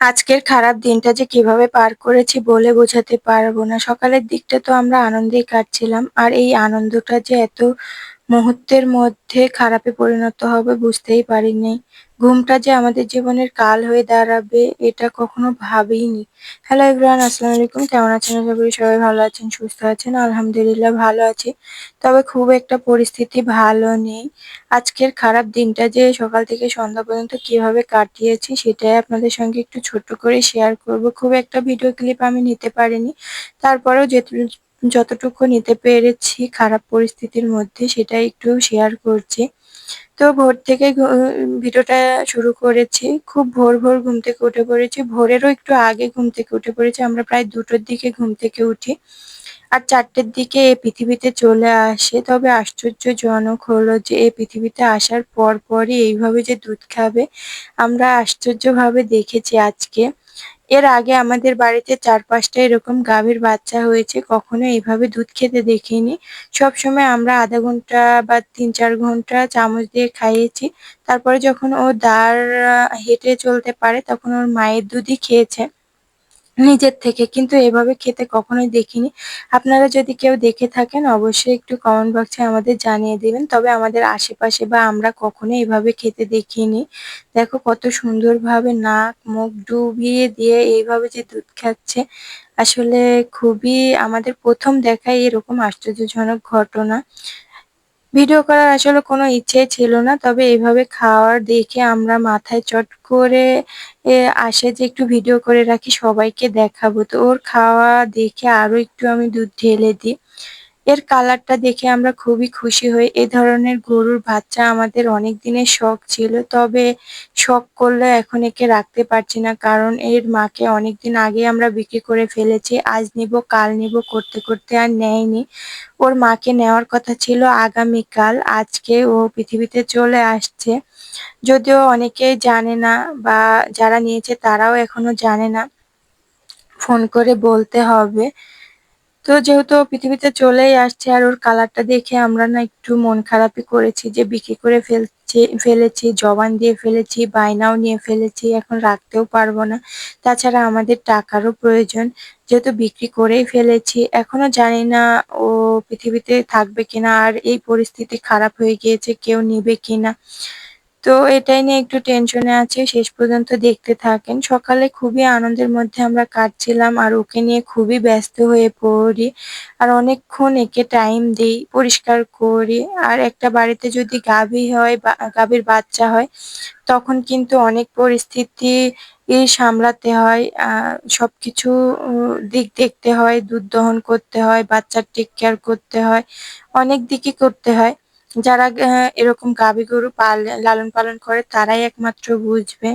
আজকের খারাপ দিনটা যে কীভাবে পার করেছি বলে বোঝাতে পারব না। সকালের দিকটা তো আমরা আনন্দেই কাটছিলাম। আর এই আনন্দটা যে এত মুহূর্তের মধ্যে খারাপে পরিণত হবে বুঝতেই পারিনি। ঘুমটা যে আমাদের জীবনের কাল হয়ে দাঁড়াবে, এটা কখনো ভাবিনি। হ্যালো এভরিওয়ান আসসালামু আলাইকুম। কেমন আছেন? আশা করি সবাই ভালো আছেন, সুস্থ আছেন। আলহামদুলিল্লাহ ভালো আছি। তবে খুব একটা পরিস্থিতি ভালো নেই। আজকের খারাপ দিনটা যে সকাল থেকে সন্ধ্যা পর্যন্ত কীভাবে কাটিয়েছি, সেটাই আপনাদের সঙ্গে একটু ছোট করে শেয়ার করব। খুব একটা ভিডিও ক্লিপ আমি নিতে পারিনি। তারপরেও যতটুকু নিতে পেরেছি খারাপ পরিস্থিতির মধ্যে, সেটাই একটু শেয়ার করছি। তো ভোর থেকে ভিডিওটা শুরু করেছি। খুব ভোর ভোর ঘুম থেকে উঠে পড়েছি। ভোরেরও একটু আগে ঘুম থেকে উঠে পড়েছি। আমরা প্রায় দুটোর দিকে ঘুম থেকে উঠি। আর চারটের দিকে এই পৃথিবীতে চলে আসে। তবে আশ্চর্যজনক হলো যে এই পৃথিবীতে আসার পর পরই এইভাবে যে দুধ খাবে, আমরা আশ্চর্যভাবে দেখেছি আজকে। এর আগে আমাদের বাড়িতে চার পাঁচটা এরকম গাভীর বাচ্চা হয়েছে, কখনো এইভাবে দুধ খেতে দেখিনি। সব সময় আমরা আধা ঘণ্টা বা তিন চার ঘণ্টা চামচ দিয়ে খাইয়েছি। তারপরে যখন ও দাঁড় হেঁটে চলতে পারে, তখন ওর মায়ের দুধই খেয়েছে। নিজের থেকে। কিন্তু এভাবে খেতে কখনোই দেখিনি। আপনারা যদি কেউ দেখে থাকেন, অবশ্যই একটু কমেন্ট বক্সে আমাদের জানিয়ে দিবেন। তবে আমাদের আশেপাশে বা আমরা কখনো এভাবে খেতে দেখিনি। দেখো কত সুন্দরভাবে নাক, মুখ ডুবিয়ে দিয়ে এইভাবে যে দুধ খাচ্ছে, আসলে খুবই আমাদের প্রথম দেখায় এরকম আশ্চর্যজনক ঘটনা। ভিডিও করার আসলে কোনো ইচ্ছে ছিল না, তবে এভাবে খাওয়ার দেখে আমরা মাথায় চট করে আসে যে একটু ভিডিও করে রাখি, সবাইকে দেখাবো। তো ওর খাওয়া দেখে আরও একটু আমি দুধ ঢেলে দিই। এর কালারটা দেখে আমরা খুবই খুশি হই। এ ধরনের গরুর বাচ্চা আমাদের অনেক দিনের শখ ছিল, তবে শখ করলে এখন একে রাখতে পারছি না, কারণ এর মাকে অনেক দিন আগে আমরা বিক্রি করে ফেলেছি, আজ নিব, কাল নিব, করতে করতে আর নেয়নি। ওর মাকে নেওয়ার কথা ছিল আগামীকাল, আজকে ও পৃথিবীতে চলে আসছে। যদিও অনেকেই জানে না বা যারা নিয়েছে তারাও এখনও জানে না। ফোন করে বলতে হবে। তো যেহেতু পৃথিবীতে চলেই আসছে আর ওর কালারটা দেখে আমরা না একটু মন খারাপই করেছি যে বিক্রি করে ফেলছে, ফেলেছি, জবান দিয়ে ফেলেছি, বায়নাও নিয়ে ফেলেছি, এখন রাখতেও পারব না। তাছাড়া আমাদের টাকারও প্রয়োজন, যেহেতু বিক্রি করেই ফেলেছি, এখনও জানি না ও পৃথিবীতে থাকবে কিনা আর এই পরিস্থিতি খারাপ হয়ে গিয়েছে, কেউ নিবে কিনা। তো এটাই নিয়ে একটু টেনশনে আছে, শেষ পর্যন্ত দেখতে থাকেন। সকালে খুবই আনন্দের মধ্যে আমরা কাটছিলাম আর ওকে নিয়ে খুবই ব্যস্ত হয়ে পড়ি। আর অনেকক্ষণ একে টাইম দিই পরিষ্কার করি। আর একটা বাড়িতে যদি গাভী হয় বা, গাভীর বাচ্চা হয়, তখন কিন্তু অনেক পরিস্থিতি সামলাতে হয়। সবকিছু দিক দেখতে হয়, দুধ দহন করতে হয়, বাচ্চার টেক কেয়ার করতে হয়, অনেক দিকই করতে হয়। যারা এরকম গাভী গরু লালন পালন করে, তারাই একমাত্র বুঝবে।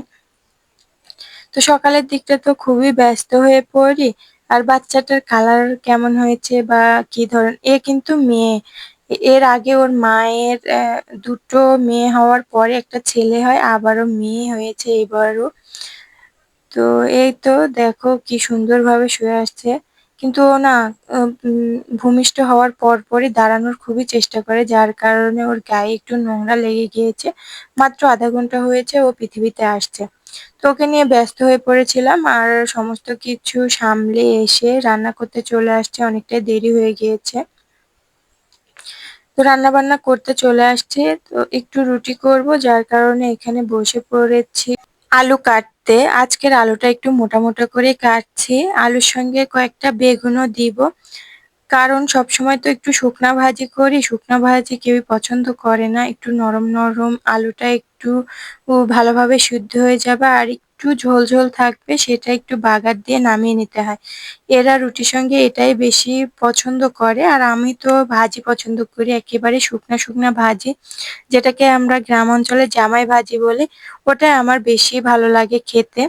তো সকালের দিকটা তো খুবই ব্যস্ত হয়ে পড়ি। আর বাচ্চাটার কালার কেমন হয়েছে বা কি ধরন, এ কিন্তু মেয়ে। এর আগে ওর মায়ের দুটো মেয়ে হওয়ার পরে একটা ছেলে হয়, আবারও মেয়ে হয়েছে এবারও। তো এই তো দেখো কি সুন্দরভাবে শুয়ে আসছে। কিন্তু না ভূমিষ্ঠ হওয়ার পর পরপরই দাঁড়ানোর খুবই চেষ্টা করে, যার কারণে ওর গায়ে একটু নোংরা লেগে গিয়েছে। মাত্র আধা ঘণ্টা হয়েছে, ও পৃথিবীতে আসছে। তো ওকে নিয়ে ব্যস্ত হয়ে পড়েছিলাম, আর সমস্ত কিছু সামলে এসে রান্না করতে চলে আসছে, অনেকটাই দেরি হয়ে গিয়েছে। তো রান্না বান্না করতে চলে আসছে, তো একটু রুটি করব, যার কারণে এখানে বসে পড়েছি। আলু কাটতে। আজকের আলুটা একটু মোটা মোটা করে কাটছি। আলুর সঙ্গে কয়েকটা বেগুনও দিব। কারণ সবসময় তো একটু শুকনা ভাজি করি। শুকনা ভাজি কেউই পছন্দ করে না। একটু নরম নরম আলুটা একটু ভালোভাবে সিদ্ধ হয়ে যাবে আর একটু ঝোল ঝোল থাকবে সেটা একটু বাগার দিয়ে নামিয়ে নিতে হয়। এরা রুটির সঙ্গে এটাই বেশি পছন্দ করে। আর আমি তো ভাজি পছন্দ করি। একেবারে শুকনা শুকনা ভাজি, যেটাকে আমরা গ্রাম অঞ্চলে জামাই ভাজি বলি, ওটাই আমার বেশি ভালো লাগে খেতে।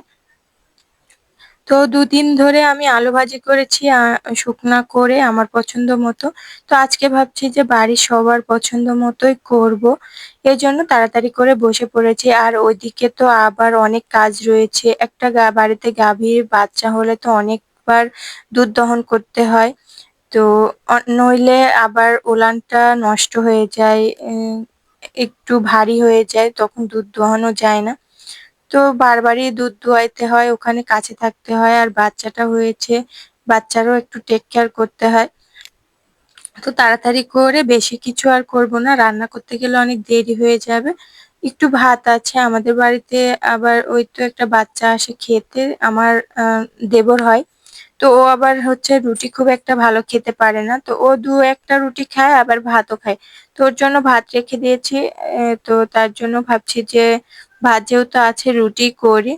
তো দুদিন ধরে আমি আলু ভাজি করেছি শুকনা করে আমার পছন্দ মতো। তো আজকে ভাবছি যে বাড়ির সবার পছন্দ মতোই করব। এই জন্য তাড়াতাড়ি করে বসে পড়েছি। আর ওইদিকে তো আবার অনেক কাজ রয়েছে। একটা বাড়িতে গাভীর বাচ্চা হলে তো অনেকবার দুধ দহন করতে হয়। তো নইলে আবার ওলানটা নষ্ট হয়ে যায় একটু ভারী হয়ে যায়, তখন দুধ দোহানো যায় না। তো বারবারই দুধ দোয়াইতে হয়, ওখানে কাছে থাকতে হয় আর বাচ্চাটা হয়েছে, বাচ্চারও একটু টেক কেয়ার করতে হয়। তো তাড়াতাড়ি করে বেশি কিছু আর করব না, রান্না করতে গেলে অনেক দেরি হয়ে যাবে। একটু ভাত আছে, আমাদের বাড়িতে আবার ওই তো একটা বাচ্চা আসে খেতে, আমার দেবর হয়। তো ও আবার হচ্ছে রুটি খুব একটা ভালো খেতে পারে না। তো ও দু একটা রুটি খায়, আবার ভাতও খায়। তো ওর জন্য ভাত রেখে দিয়েছি তো তার জন্য ভাবছি যে ভাত যেহেতু আছে রুটি করি,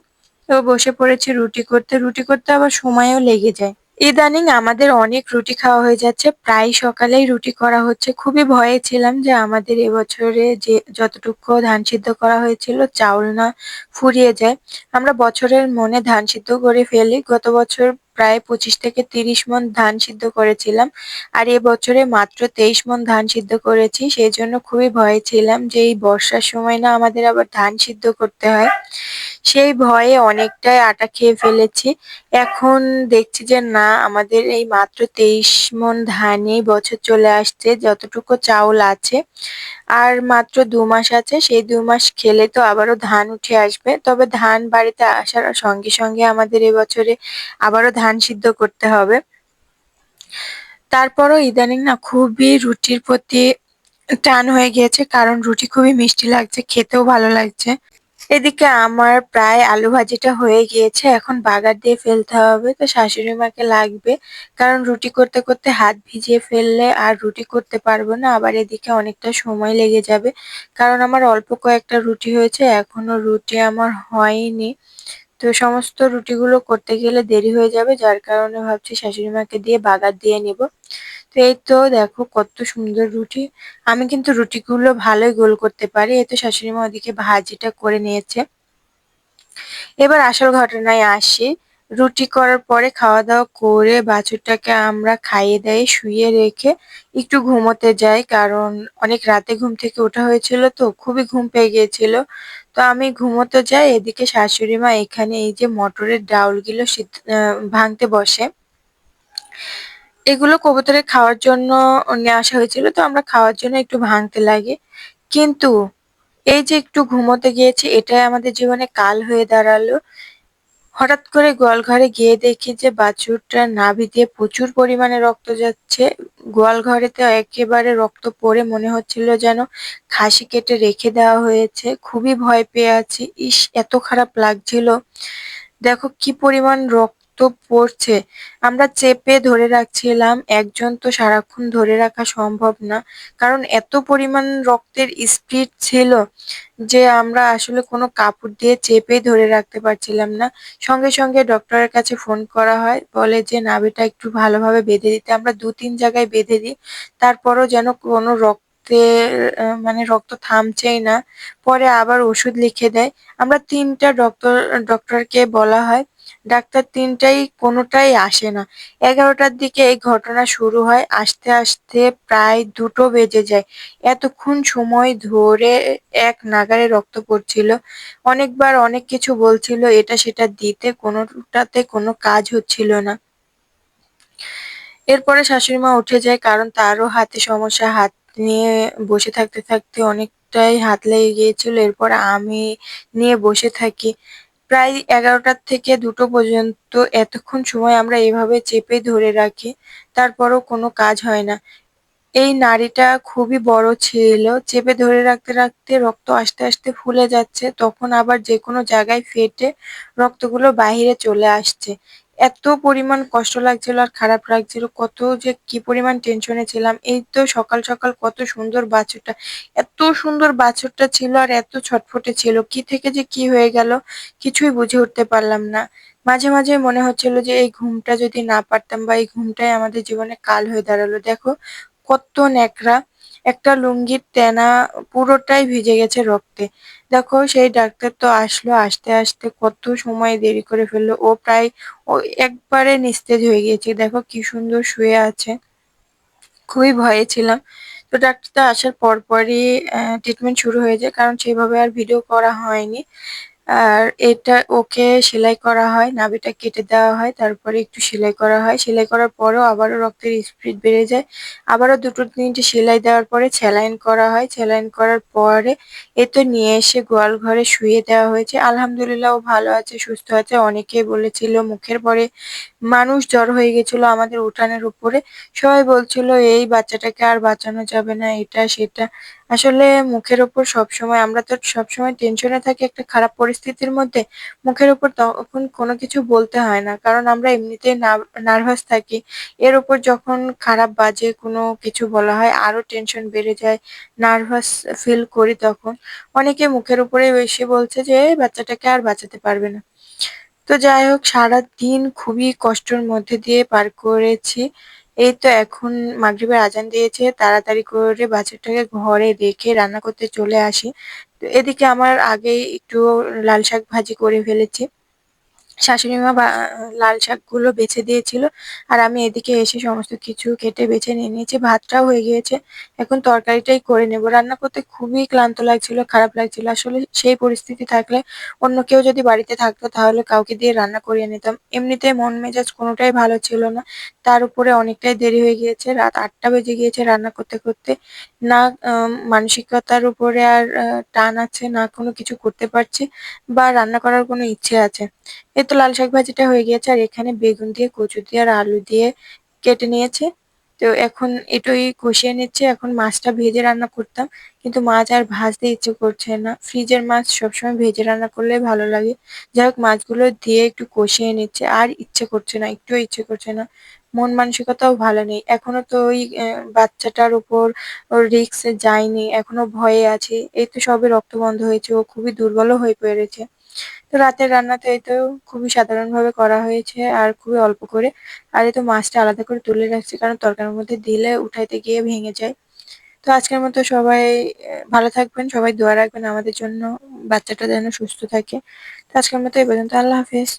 তো বসে পড়েছি রুটি করতে। রুটি করতে আবার সময়ও লেগে যায়। ইদানিং আমাদের অনেক রুটি খাওয়া হয়ে যাচ্ছে। প্রায় সকালেই রুটি করা হচ্ছে। খুবই ভয়ে ছিলাম যে আমাদের এবছরে যে যতটুকু ধান সিদ্ধ করা হয়েছিল চাউল না ফুরিয়ে যায়। আমরা বছরের মনে ধান সিদ্ধ করে ফেলি। গত বছর প্রায় পঁচিশ থেকে তিরিশ মন ধান সিদ্ধ করেছিলাম। আর এবছরে মাত্র তেইশ মন ধান সিদ্ধ করেছি। সেই জন্য খুবই ভয়ে ছিলাম যে এই বর্ষার সময় না আমাদের আবার ধান সিদ্ধ করতে হয়। সেই ভয়ে অনেকটাই আটা খেয়ে ফেলেছি। এখন দেখছি যে, না, আমাদের এই মাত্র তেইশ মণ ধানেই বছর চলে আসছে, যতটুকু চাউল আছে। আর মাত্র দু মাস আছে, সেই দু মাস খেলে তো আবারও ধান উঠে আসবে। তবে ধান বাড়িতে আসার সঙ্গে সঙ্গে আমাদের এবছরে আবারও ধান সিদ্ধ করতে হবে। তারপরও ইদানিং না খুবই রুটির প্রতি টান হয়ে গিয়েছে, কারণ রুটি খুবই মিষ্টি লাগছে, খেতেও ভালো লাগছে। এদিকে আমার প্রায় আলু ভাজিটা হয়ে গিয়েছে, এখন বাগার দিয়ে ফেলতে হবে। তো শাশুড়ি মাকে লাগবে, কারণ রুটি করতে করতে হাত ভিজিয়ে ফেললে আর রুটি করতে পারব না। আবার এদিকে অনেকটা সময় লেগে যাবে, কারণ আমার অল্প কয়েকটা রুটি হয়েছে, এখনও রুটি আমার হয়নি। তো সমস্ত রুটিগুলো করতে গেলে দেরি হয়ে যাবে, যার কারণে ভাবছি শাশুড়ি মাকে দিয়ে বাগার দিয়ে নিব। এই তো দেখো কত সুন্দর রুটি। আমি কিন্তু রুটিগুলো ভালোই গোল করতে পারি। এই তো শাশুড়ি মা ওদিকে ভাজিটা করে নিয়েছে। এবার আসল ঘটনায় আসি। রুটি করার পরে খাওয়া দাওয়া করে বাছুরটাকে আমরা খাইয়ে দেয় শুয়ে রেখে একটু ঘুমোতে যাই। কারণ অনেক রাতে ঘুম থেকে ওঠা হয়েছিল তো, খুবই ঘুম পেয়ে গিয়েছিল। তো আমি ঘুমোতে যাই, এদিকে শাশুড়ি মা এখানে এই যে মটরের ডাউলগুলো ভাঙতে বসে। এগুলো কবুতরের খাওয়ার জন্য নিয়ে আসা হয়েছিল, তো আমরা খাওয়ার জন্য একটু ভাঙতে লাগে। কিন্তু এই যে একটু ঘুমোতে গিয়েছি, এটাই আমাদের জীবনে কাল হয়ে দাঁড়াল। হঠাৎ করে গোয়াল ঘরে গিয়ে দেখি যে বাছুরটা নাভি দিয়ে প্রচুর পরিমাণে রক্ত যাচ্ছে। গোয়ালঘরেতে একেবারে রক্ত পড়ে মনে হচ্ছিল যেন খাসি কেটে রেখে দেওয়া হয়েছে। খুবই ভয় পেয়ে আছি। ইস, এত খারাপ লাগছিল। দেখো কি পরিমাণ রক্ত পড়ছে। আমরা চেপে ধরে রাখছিলাম একজন তো সারাক্ষণ ধরে রাখা সম্ভব না। কারণ এত পরিমাণ রক্তের স্পিড ছিল যে আমরা আসলে কোনো কাপড় দিয়ে চেপে ধরে রাখতে পারছিলাম না। সঙ্গে সঙ্গে ডক্টরের কাছে ফোন করা হয় বলে যে নাভিটা একটু ভালোভাবে বেঁধে দিতে। আমরা দু তিন জায়গায় বেঁধে দিই তারপরও যেন কোনো রক্তের আহ, মানে রক্ত থামছেই না। পরে আবার ওষুধ লিখে দেয়। আমরা তিনটা ডক্টর ডক্টরকে বলা হয় ডাক্তার তিনটাই, কোনোটাই আসে না। এগারোটার দিকে এই ঘটনা শুরু হয়। আস্তে আস্তে প্রায় দুটো বেজে যায়। এতক্ষণ সময় ধরে এক নাগাড়ে রক্ত পড়ছিল। অনেকবার অনেক কিছু বলছিল, এটা সেটা দিতে, কোনোটাতে কোনো কাজ হচ্ছিল না। এরপরে শাশুড়ি মা উঠে যায়, কারণ তারও হাতে সমস্যা। হাত নিয়ে বসে থাকতে থাকতে অনেকটাই হাত লেগে গিয়েছিল। এরপর আমি নিয়ে বসে থাকি। প্রায় এগারোটার থেকে দুটো পর্যন্ত এতক্ষণ সময় আমরা এভাবে চেপে ধরে রাখি, তারপরও কোনো কাজ হয় না। এই নাড়িটা খুবই বড় ছিল। চেপে ধরে রাখতে রাখতে রক্ত আস্তে আস্তে ফুলে যাচ্ছে, তখন আবার যে কোনো জায়গায় ফেটে রক্তগুলো বাহিরে চলে আসছে। এত পরিমাণ কষ্ট লাগছিল আর খারাপ লাগছিল, কত যে কি পরিমাণ টেনশনে ছিলাম। এই তো সকাল সকাল কত সুন্দর বাছুরটা, এত সুন্দর বাছুরটা ছিল আর এত ছটফটে ছিল। কি থেকে যে কি হয়ে গেল কিছুই বুঝে উঠতে পারলাম না। মাঝে মাঝে মনে হচ্ছিল যে এই ঘুমটা যদি না পারতাম বা এই ঘুমটাই আমাদের জীবনে কাল হয়ে দাঁড়াল। দেখো কত ন্যাকড়া একটা লুঙ্গির তেনা পুরোটাই ভিজে গেছে রক্তে। দেখো, সেই ডাক্তার তো আসলো, আসতে আসতে কত সময় দেরি করে ফেলল। ও প্রায় ও একবারে নিস্তেজ হয়ে গিয়েছে। দেখো কি সুন্দর শুয়ে আছে। খুবই ভয়ে ছিলাম। তো ডাক্তার আসার পর পরই ট্রিটমেন্ট শুরু হয়ে যায়। কারণ সেভাবে আর ভিডিও করা হয়নি। আর এটা ওকে সেলাই করা হয়, নাভিটা কেটে দেওয়া হয়, তারপরে একটু সেলাই করা হয়। সেলাই করার পরেও আবারও রক্তের স্পিড বেড়ে যায়। আবারও দুটো তিনটে সেলাই দেওয়ার পরে স্যালাইন করা হয়। স্যালাইন করার পরে এ তো নিয়ে এসে গোয়াল ঘরে শুয়ে দেওয়া হয়েছে। আলহামদুলিল্লাহ ও ভালো আছে, সুস্থ আছে। অনেকেই বলেছিল মুখের পরে মানুষ জ্বর হয়ে গেছিল আমাদের উঠানের উপরে। সবাই বলছিল, এই বাচ্চাটাকে আর বাঁচানো যাবে না, এটা সেটা। আসলে মুখের ওপর সবসময়, আমরা তো সবসময় টেনশনে থাকি একটা খারাপ পরিস্থিতির মধ্যে, মুখের ওপর তখন কোনো কিছু বলতে হয় না। কারণ আমরা এমনিতেই নার্ভাস থাকি। এর ওপর যখন খারাপ বাজে কোনো কিছু বলা হয়, আরও টেনশন বেড়ে যায় নার্ভাস ফিল করি তখন। অনেকে মুখের উপরে এসে বলছে যে বাচ্চাটাকে আর বাঁচাতে পারবে না। তো যাই হোক, সারাদিন খুবই কষ্টের মধ্যে দিয়ে পার করেছি। এই তো এখন মাগরিবের আজান দিয়েছে, তাড়াতাড়ি করে বাচ্চাটাকে ঘরে রেখে রান্না করতে চলে আসি। তো এদিকে আমার আগেই একটু লাল শাক ভাজি করে ফেলেছি। শাশুড়ি মা লাল শাকগুলো বেছে দিয়েছিল। আর আমি এদিকে এসে সমস্ত কিছু কেটে বেছে নিয়ে নিয়েছি। ভাতটাও হয়ে গিয়েছে। এখন তরকারিটাই করে নেব। রান্না করতে খুবই ক্লান্ত লাগছিল, খারাপ লাগছিল। আসলে সেই পরিস্থিতি থাকলে অন্য কেউ যদি বাড়িতে থাকতো, তাহলে কাউকে দিয়ে রান্না করিয়ে নিতাম। এমনিতে মন মেজাজ কোনোটাই ভালো ছিল না। তার উপরে অনেকটাই দেরি হয়ে গিয়েছে। রাত আটটা বেজে গিয়েছে রান্না করতে করতে। না মানসিকতার উপরে আর টান আছে, না কোনো কিছু করতে পারছি বা রান্না করার কোনো ইচ্ছে আছে। তো লাল শাক ভাজিটা হয়ে গিয়েছে, আর এখানে বেগুন দিয়ে কচু দিয়ে আর আলু দিয়ে কেটে নিয়েছে। তো এখন এটাই কষিয়ে নিচ্ছে, এখন মাছটা ভেজে রান্না করতাম। কিন্তু মাছ আর ভাজতে ইচ্ছে করছে না। ফ্রিজের মাছ সবসময় ভেজে রান্না করলে ভালো লাগে। যাই হোক, মাছগুলো দিয়ে একটু কষিয়ে নিচ্ছে, আর ইচ্ছে করছে না, একটুও ইচ্ছে করছে না। মন মানসিকতাও ভালো নেই। এখনও তো ওই বাচ্চাটার উপর রিস্ক যায়নি, এখনও ভয়ে আছে। এই তো সবে রক্ত বন্ধ হয়েছে, ও খুবই দুর্বলও হয়ে পড়েছে। তো রাতের রান্নাতে এই তো খুবই সাধারণভাবে করা হয়েছে আর খুবই অল্প করে। আর এই তো মাছটা আলাদা করে তুলে রাখছি, কারণ তরকারির মধ্যে দিলে উঠাইতে গিয়ে ভেঙে যায়। তো আজকের মতো সবাই ভালো থাকবেন, সবাই দোয়া রাখবেন আমাদের জন্য, বাচ্চাটা যেন সুস্থ থাকে। তো আজকের মতো এই পর্যন্ত, আল্লাহ হাফেজ।